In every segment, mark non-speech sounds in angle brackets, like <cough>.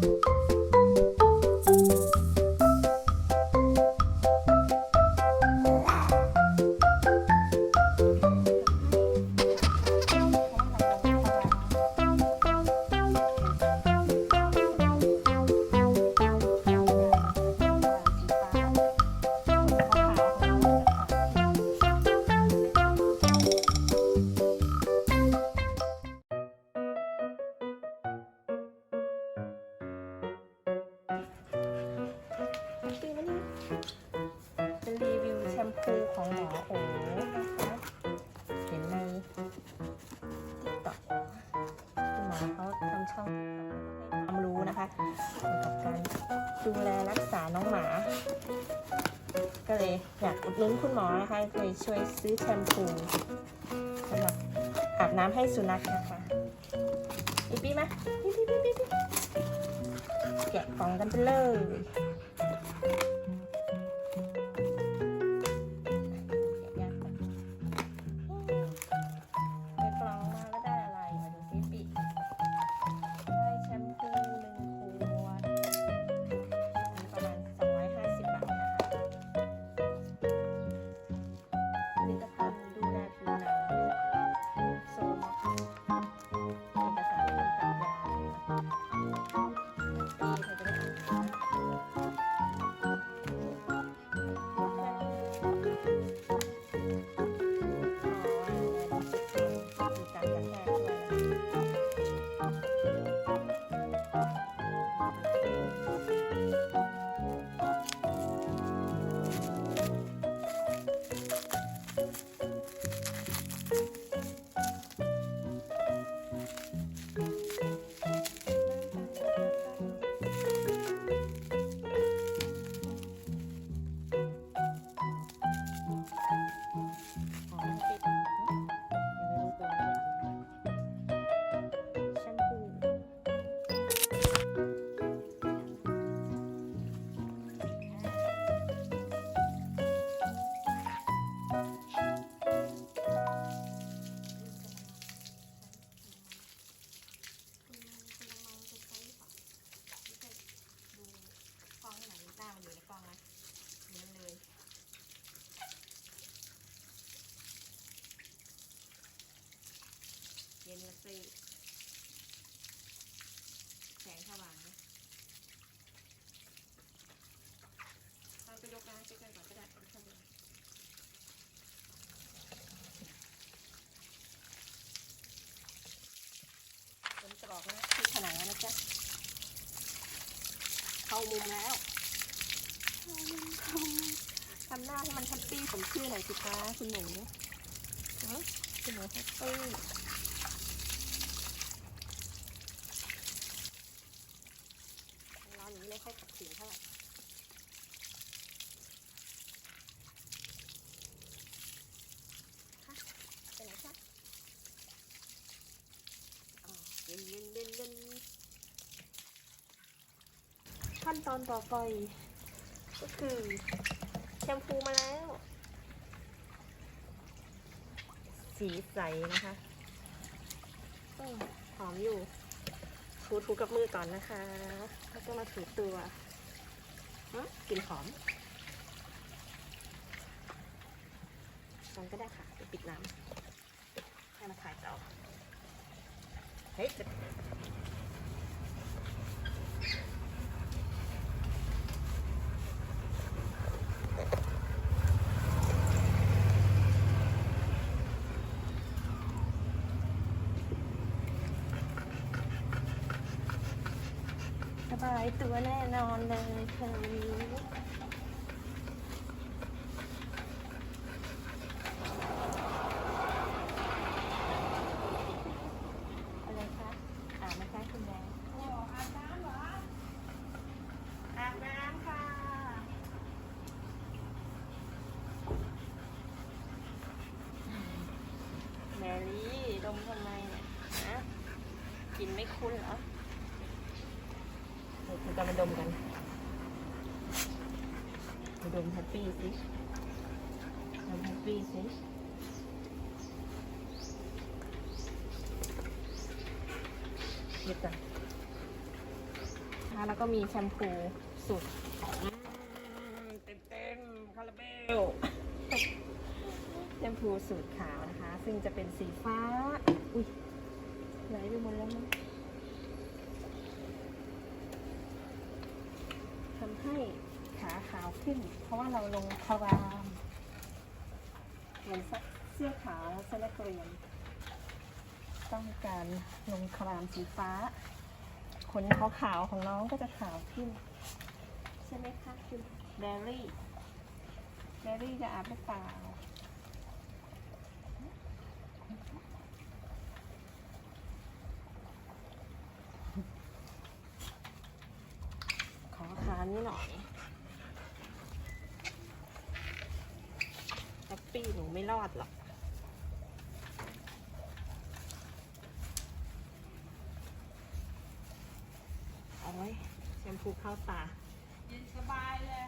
감사합니다. เป็นรีวิวแชมพูของหมอโอ๋นะคะเห็นในติ๊กต็อกคุณหมอเขาทำช่องให้ความรู้นะคะเกี่ยวกับการดูแลรักษาน้องหมา ก็เลยอยากอุดหนุนคุณหมอนะคะเลยช่วยซื้อแชมพูสำหรับอาบน้ำให้สุนัขนะคะอีปีมาปีปีปีปีปีแกะกล่องกันไปเลย นละสิแสงสว่างนะเราไปยกน้ำใกล้ๆก่อนก็ได้เอาเข้าไปผมจะบอกนะที่ผนังแล้วนะจ๊ะเข้ามุมแล้วเข้ามุมเข้ามุมทำหน้าให้มันแฮปปี้ผมชื่อหน่อยสิคะคุณหนูฮะคุณหนูแฮปปี้ ร้อนอย่างนี้ไม่ค่อยขัดขืนเท่าไหร่คะไปไหนคะอ๋อเล่นเล่นเล่นเล่น ขั้นตอนต่อไป ก็คือแชมพูมาแล้ว สีใสนะคะอหอมอยู่ถูถูกับมือก่อนนะคะ แล้วก็มาถูตัวกลิ่นหอมมันก็ได้ค่ะปิดน้ำให้มาถ่ายต่อ สบายตัวแน่นอนเลยคืนนี้อะไรคะอาบนะคะคุณแดงอาบน้ำเหรอ อาบน้ำค่ะ แมรี่ดมทำไมเนี่ยฮะกลินไม่ คุ้นเหรอเดี๋ยวเรามาดมกันมาดมแฮปปี้สิดมแฮปปี้สิเดี๋ยวก่อนแล้วก็มีแชมพูสูตรเต็มเต็มคาราเบลแชมพูสูตรขาวนะคะ ซึ่งจะเป็นสีฟ้า อุ้ยไหลไปหมดแล้วมั้งทำ ให้ขาขาวขึ้น เพราะว่าเราลงคารามเหมือนเสื้อขาวเสื้อนักเรียน ต้องการลงครามสีฟ้า ขนขาวของน้องก็จะขาวขึ้น ใช่ไหมคะคุณแบรี่แบรี่จะอาบหรือเปล่า ขอขานี้หน่อยแฮปปี้หนูไม่รอดหรอกโอ้ยแชมพูเข้าตาเย็นสบายเลย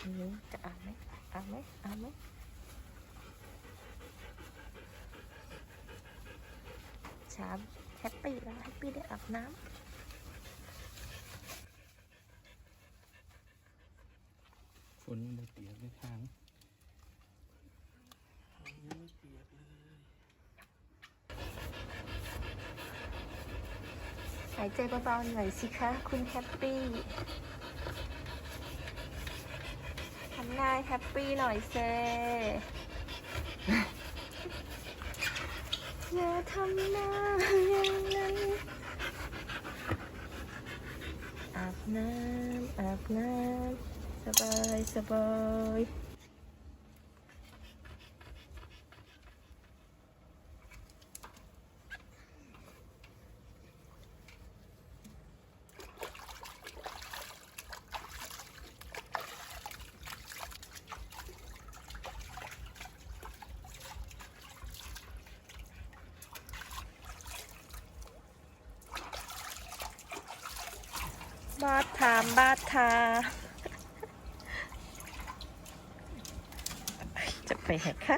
อันนี้จะอาบไหมอาบไหมอาบไหมเช้าแฮปปี้แล้วแฮปปี้ได้อาบน้ฝนยังไม่เปียกเลยทางยังไม่เปียกเลยำหายใจเบาๆหน่อยสิคะ คุณแฮปปี้ทำห นายแฮปปี้หน่อยเซอย่าทำหน้าอย่างนั้นอาบน้ำอาบน้ำสบายสบาย บาดทามบาดทา จะไปไหนคะ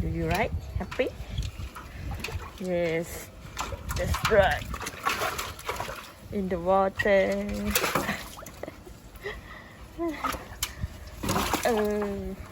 Do you right? Happy? Yes, that's right. In the water. เออ <laughs>